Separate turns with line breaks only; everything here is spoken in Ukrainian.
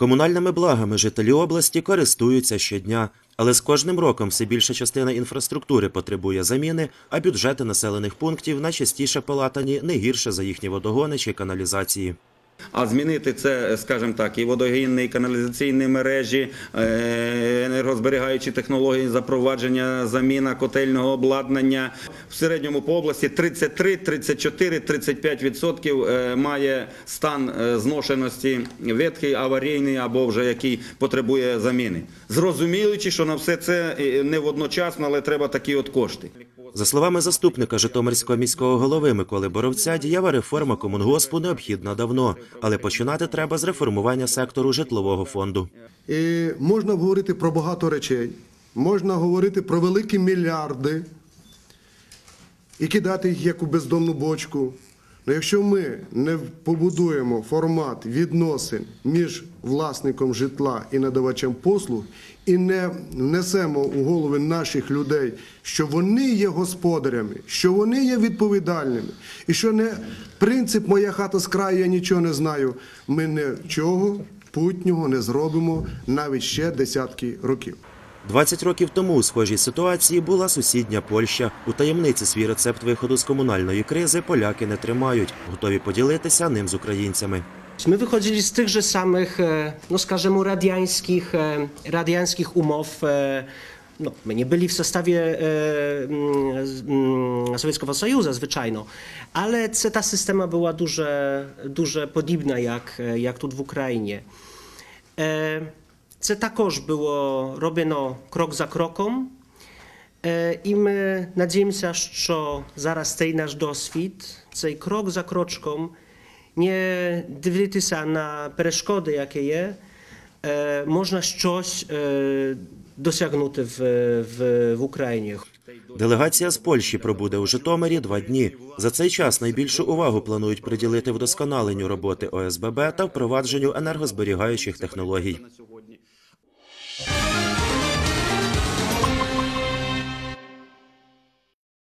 Комунальними благами жителі області користуються щодня, але з кожним роком все більша частина інфраструктури потребує заміни, а бюджети населених пунктів найчастіше палатані не гірше за їхні водогони чи каналізації.
А змінити це, скажімо так, і водогінні, і каналізаційні мережі, е, енергозберігаючі технології, запровадження, заміна котельного обладнання. В середньому по області 33, 34, 35 відсотків е, має стан е, зношеності ветхий, аварійний або вже який потребує заміни. Зрозуміючи, що на все це е, не водночасно, але треба такі от кошти.
За словами заступника Житомирського міського голови Миколи Боровця, дієва реформа комунгоспу необхідна давно, але починати треба з реформування сектору житлового фонду.
І можна говорити про багато речей, можна говорити про великі мільярди і кидати їх як у бездомну бочку. Але якщо ми не побудуємо формат відносин між власником житла і надавачем послуг, і не внесемо у голови наших людей, що вони є господарями, що вони є відповідальними, і що не принцип моя хата з краю, я нічого не знаю, ми нічого путнього не зробимо навіть ще десятки років.
20 років тому у схожій ситуації була сусідня Польща. У таємниці свій рецепт виходу з комунальної кризи поляки не тримають, готові поділитися ним з українцями.
E, e, e, my nie byli w zestawie e, mm, z- mm, Sowieckiego Sojuszu zwyczajno, ale ce- ta systema była duże, duże podobna jak, e, jak tu w Ukrainie. E, Це також було роблено крок за кроком. І ми надіємося, що зараз цей наш досвід, цей крок за крочком, не дивитися на перешкоди, які є, можна щось досягнути в, в, в Україні.
Делегація з Польщі пробуде у Житомирі два дні. За цей час найбільшу увагу планують приділити вдосконаленню роботи ОСББ та впровадженню енергозберігаючих технологій.